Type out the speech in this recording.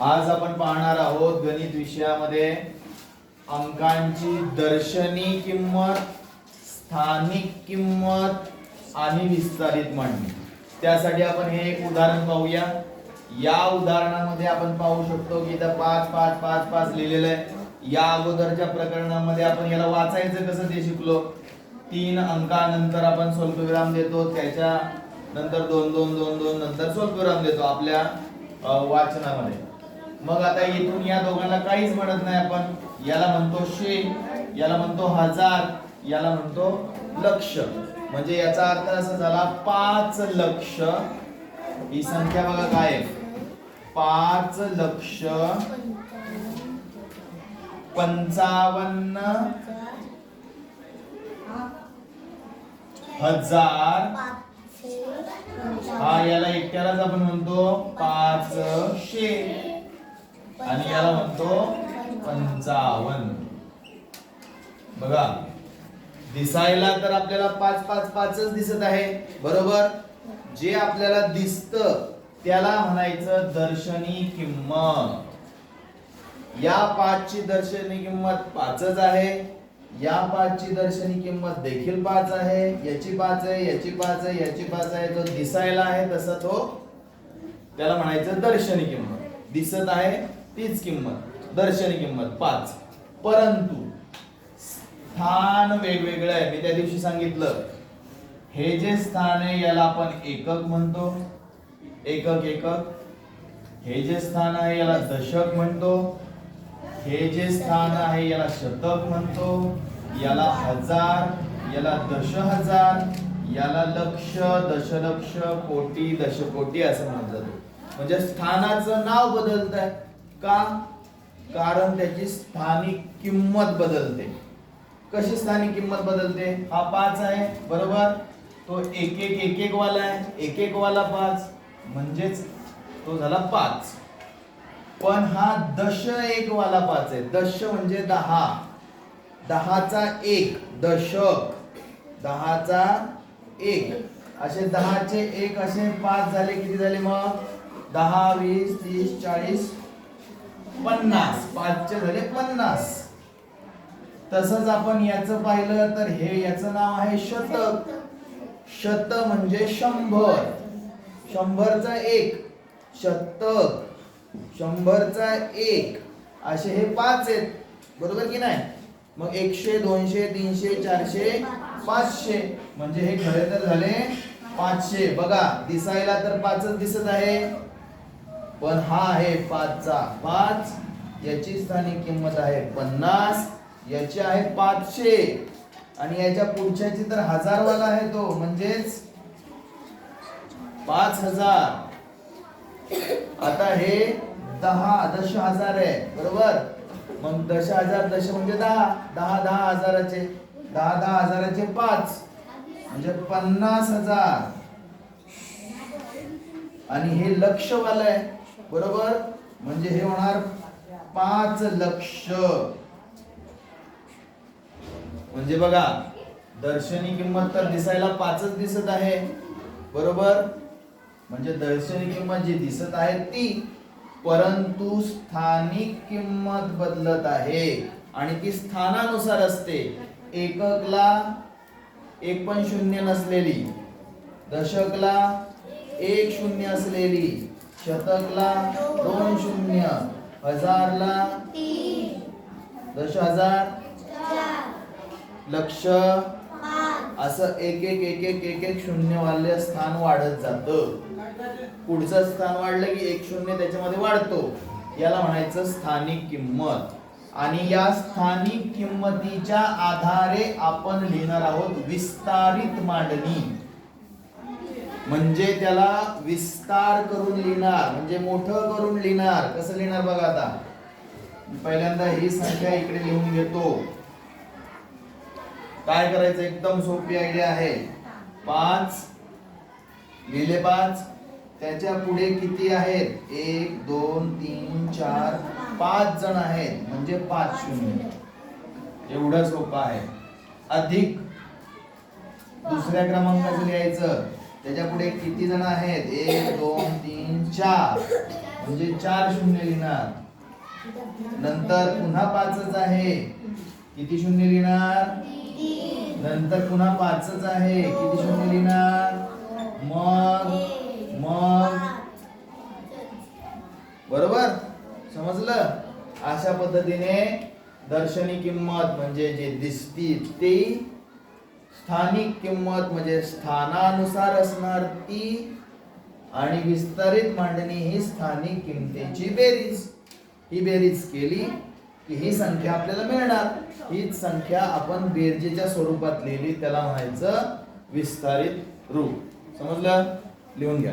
आज आपण पाहणार आहोत गणित विषयामध्ये अंकांची दर्शनी किंमत स्थानिक किंमत आणि विस्तारित मांडणी. त्यासाठी आपण हे एक उदाहरण पाहूया. या उदाहरणामध्ये आपण पाहू शकतो की इथं पाच पाच पाच पाच लिहिलेलं आहे. या अगोदरच्या प्रकरणामध्ये आपण याला वाचायचं कसं ते शिकलो. तीन अंकानंतर आपण स्वल्पविराम देतो त्याच्या नंतर दोन दोन दोन दोन नंतर स्वल्पविराम देतो आपल्या वाचनामध्ये. मग आता इथून या दोघांना काहीच म्हणत नाही आपण. याला म्हणतो शे याला म्हणतो हजार याला म्हणतो लक्ष. म्हणजे याचा अर्थ असा झाला पाच लक्ष. ही संख्या बघा काय आहे? पाच लक्ष पंचावन्न हजार. हा याला एकट्यालाच आपण म्हणतो पाचशे आणि याला म्हणतो पंचावन्न. बघा दिसायला तर आपल्याला पाच पाच पाचच दिसत आहे. बरोबर? जे आपल्याला दिसत त्याला म्हणायचं दर्शनी किंमत. या पाचची दर्शनी किंमत पाचच आहे. या पाचची दर्शनी किंमत देखील पाच आहे. याची पाच आहे याची पाच आहे याची पाच आहे. जो दिसायला आहे तसा तो त्याला म्हणायचं दर्शनी किंमत. दिसत आहे तीच किंमत दर्शनी किंमत पाच. परंतु स्थान वेगवेगळं आहे. मी त्या दिवशी सांगितलं हे जे स्थान आहे याला आपण एकक म्हणतो. एकक एकक. हे जे स्थान आहे याला दशक म्हणतो. हे जे स्थान आहे याला शतक म्हणतो. याला हजार याला दश हजार याला लक्ष दशलक्ष कोटी दशकोटी असं म्हणत जातं म्हणजे स्थानाचं नाव बदलत आहे का? कारण त्याची स्थानिक किंमत बदलते. कशी स्थानिक किंमत बदलते? हा पाच आहे बरोबर? तो एक एक एक एक वाला आहे. एक एक वाला पाच म्हणजेच तो झाला पाच. पण हा दश एक वाला पाच आहे. दश म्हणजे दहा. दहाचा एक दशक. दहाचा एक. असे दहाचे एक असे पाच झाले किती झाले मग? दहा वीस तीस चाळीस पन्नास. पाचचे झाले पन्नास. तसंच आपण याचं पाहिलं तर हे याचं नाव आहे शतक. शत म्हणजे शंभर. शंभरचा एक. शतक. शंभरचा एक. असे हे पाच आहेत. बरोबर की नाही? मग एकशे दोनशे तीनशे चारशे पाचशे. म्हणजे हे खरे तर झाले पाचशे. बघा दिसायला तर पाचच दिसत आहे. पण हा आहे पाचचा. पाच याची स्थानिक किंमत आहे पन्नास याची आहे पाचशे. आणि याच्या पुढच्याची तर हजार वाला आहे तो म्हणजेच पाच हजार. आता हे दहा दश हजार आहे बरोबर? मग दश हजार दश म्हणजे दहा. दहा दहा हजाराचे. दहा दहा हजाराचे पाच. म्हणजे पन्नास हजार. आणि हे लक्ष वाला आहे. बरोबर? म्हणजे हे होणार पाच लक्ष. म्हणजे बघा दर्शनी किंमत तर दिसायला पाचच दिसत आहे. बरोबर? म्हणजे दर्शनी किंमत जी दिसत आहे ती परंतु स्थानिक किंमत बदलत आहे. आणि ती स्थानानुसार असते. एककला एक पण शून्य नसलेली. दशकला एक शून्य असलेली. शतकला दोन शून्य हजारला दश हजार लक्ष असं एक एक एक एक एक एक शून्य वाले स्थान वाढत जातं. पुढचं स्थान वाढलं की एक शून्य त्याच्यामध्ये वाढतो. याला म्हणायचं स्थानिक किंमत. आणि या स्थानिक किंमतीच्या आधारे आपण लिहिणार आहोत विस्तारित मांडणी. म्हणजे त्याला विस्तार करून लिहिणार म्हणजे मोठं करून लिहिणार. कसं लिहिणार बघा आता. पहिल्यांदा ही संख्या इकडे लिहून घेतो. काय करायचं? एकदम सोपी आयडिया आहे. पाच लिहिले पाच. त्याच्या पुढे किती आहेत? एक दोन तीन चार पाच जण आहेत. म्हणजे पाच शून्य. एवढं सोपं आहे. अधिक. दुसऱ्या क्रमांकाचं लिहायचं. त्याच्या पुढे किती जण आहेत? एक दोन तीन चार. म्हणजे चार शून्य लिहिणार. नंतर पुन्हा पाचच आहे. किती शून्य लिहिणार? नंतर पुन्हा पाचच आहे. किती शून्य लिहिणार? मग मग. बरोबर? समजलं? अशा पद्धतीने दर्शनी किंमत म्हणजे जे दिसती ती स्थानिक किंमत म्हणजे स्थानानुसार असणार ती आणि विस्तारित मांडणी ही स्थानिक किमतीची बेरीज. ही बेरीज केली की ही संख्या आपल्याला मिळणार. हीच संख्या आपण बेरजेच्या स्वरूपात लिहिली. त्याला म्हणायचं विस्तारित रूप. समजलं? लिहून घ्या.